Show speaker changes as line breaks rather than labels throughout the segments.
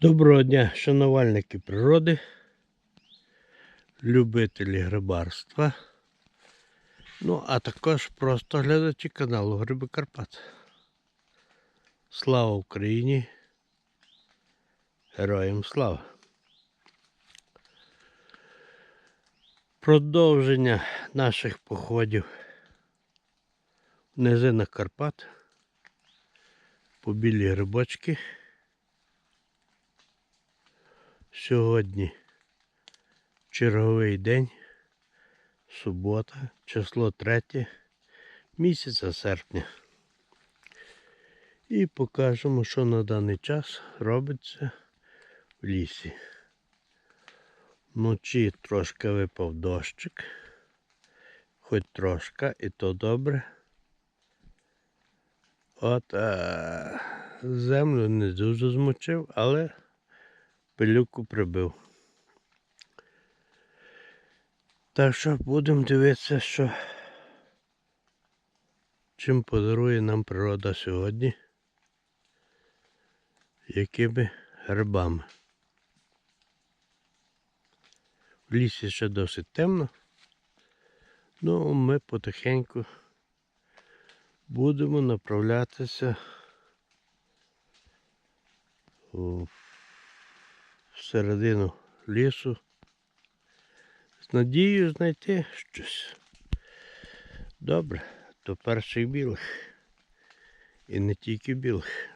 Доброго дня, шанувальники природи, любителі грибарства, ну а також просто глядачі каналу Гриби Карпат. Слава Україні! Героям слава! Продовження наших походів в низинах Карпат по білі грибочки. Сьогодні черговий день, субота, число 3 місяця серпня. І покажемо, що на даний час робиться в лісі. Вночі трошки випав дощик, хоч трошки, і то добре. От а, землю не дуже змочив, але пилюку прибив. Так що будемо дивитися, що чим подарує нам природа сьогодні, якими грибами. В лісі ще досить темно, ну ми потихеньку будемо направлятися у всередину лісу з надією знайти щось. Добре, то перший білих. І не тільки білих.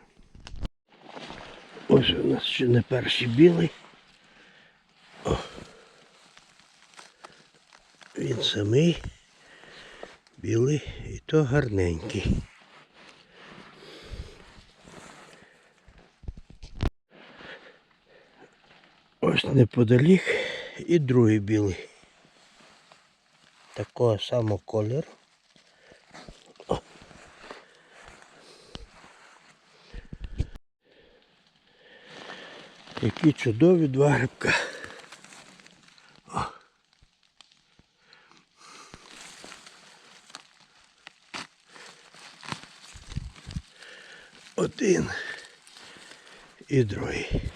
Ось у нас ще не перший білий. О. Він самий білий і то гарненький. Ось неподалік і другий білий. Такого самого кольору. Які чудові два грибка. Один і другий.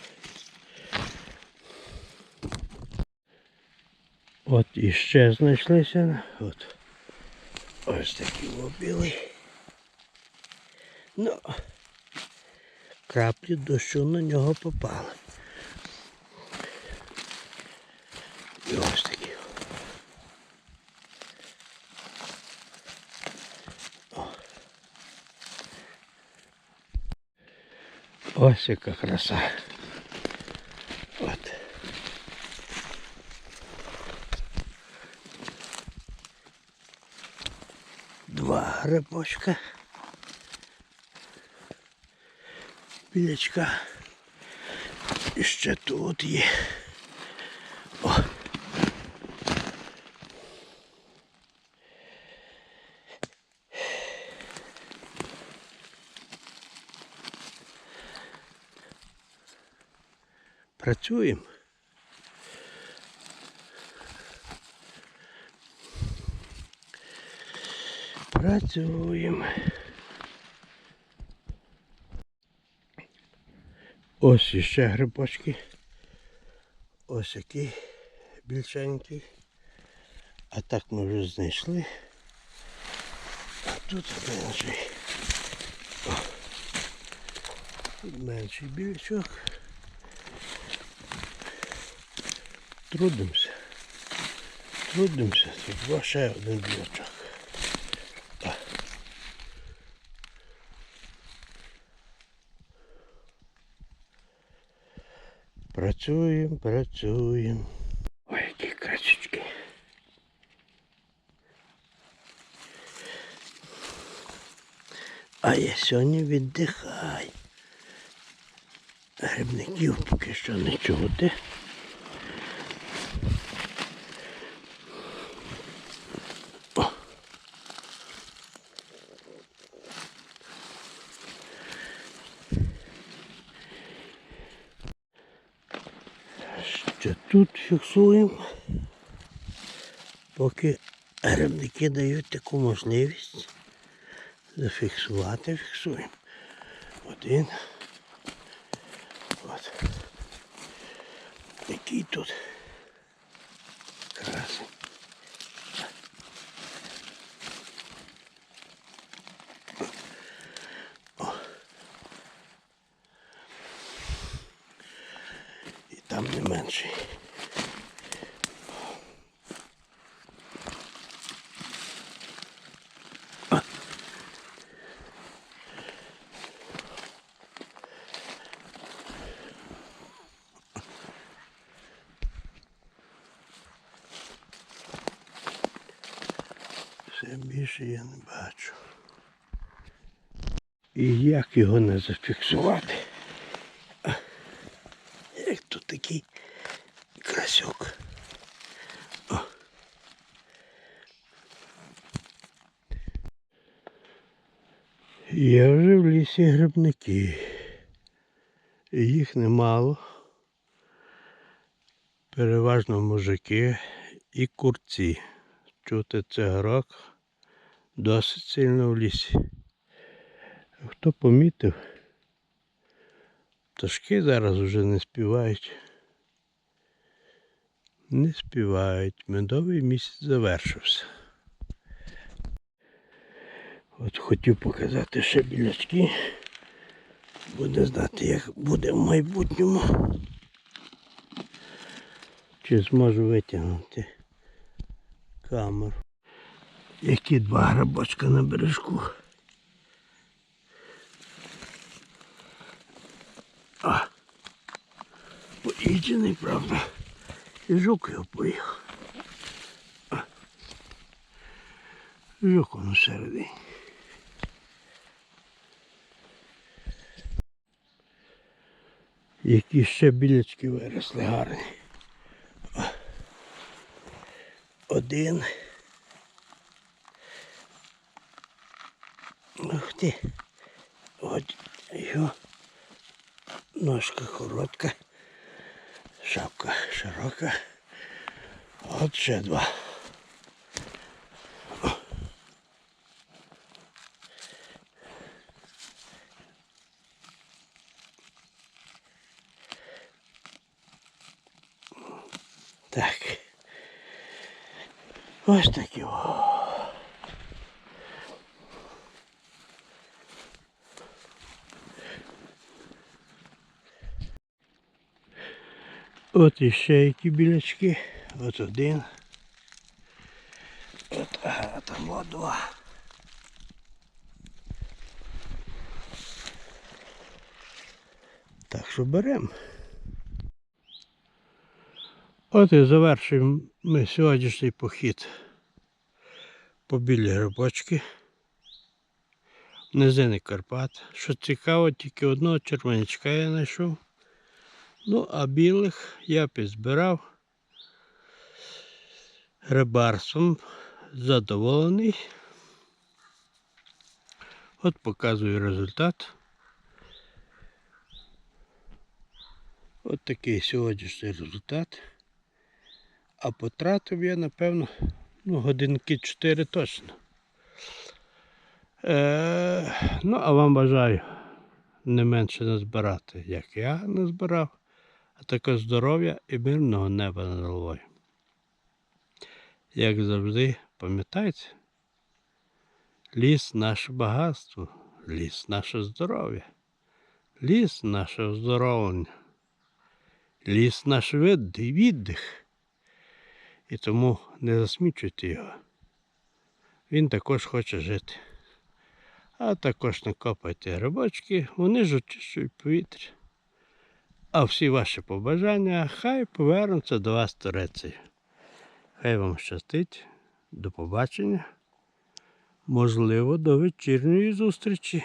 От іще знайшлися. От. Ось такий о білий. Ну, краплі дощу на нього попали. І ось такі. Ось яка краса. От. Два грибочка. Білячка. І ще тут є. О. Працюємо. Працюємо. Ось іще грибочки. Ось який більшенький. А так ми вже знайшли. А тут менший. О. Тут менший більчок. Трудимося. Трудимося. Тут ще один білочок. Працюємо, працюємо. Ой, які красочки. А я сьогодні віддихаю. Грибників поки що не чути. О. Ще тут фіксуємо, поки грибники дають таку можливість зафіксувати, фіксуємо. Один. От. Який тут красень. О. І там не менший. Все більше я не бачу. І як його не зафіксувати? Як тут такий красюк. О. Є вже в лісі грибники. Їх немало. Переважно мужики і курці. Чути цигарок досить сильно в лісі. Хто помітив, пташки зараз вже не співають. Не співають. Медовий місяць завершився. От хотів показати ще білячки. Буде знати, як буде в майбутньому. Чи зможу витягнути камеру. Які два грибочка на бережку. А, поїджений, правда. І жук його поїхав. Жук он всередині. Які ще білячки виросли гарні. Один. Ух ти. От його ножка коротка, шапка широка. От ще два. О. Так. Ось такі. От іще які білячки. От один. От, а там от два. Так що беремо. От і завершуємо ми сьогоднішній похід по білі грибочки. Низини Карпат. Що цікаво, тільки одного червонячка я знайшов. Ну, а білих я підзбирав рибарством задоволений. От показую результат. От такий сьогоднішній результат. А потратив я, напевно, ну, годинки 4 точно. Е, ну, а вам бажаю не менше назбирати, як я назбирав, а здоров'я і мирного неба над головою. Як завжди, пам'ятайте, ліс наше багатство, ліс наше здоров'я, ліс наше оздоровлення, ліс наш вид- віддих. І тому не засмічуйте його. Він також хоче жити. А також накопайте грибочки, вони ж очищують повітря. А всі ваші побажання хай повернуться до вас Туреції. Хай вам щастить. До побачення. Можливо, до вечірньої зустрічі.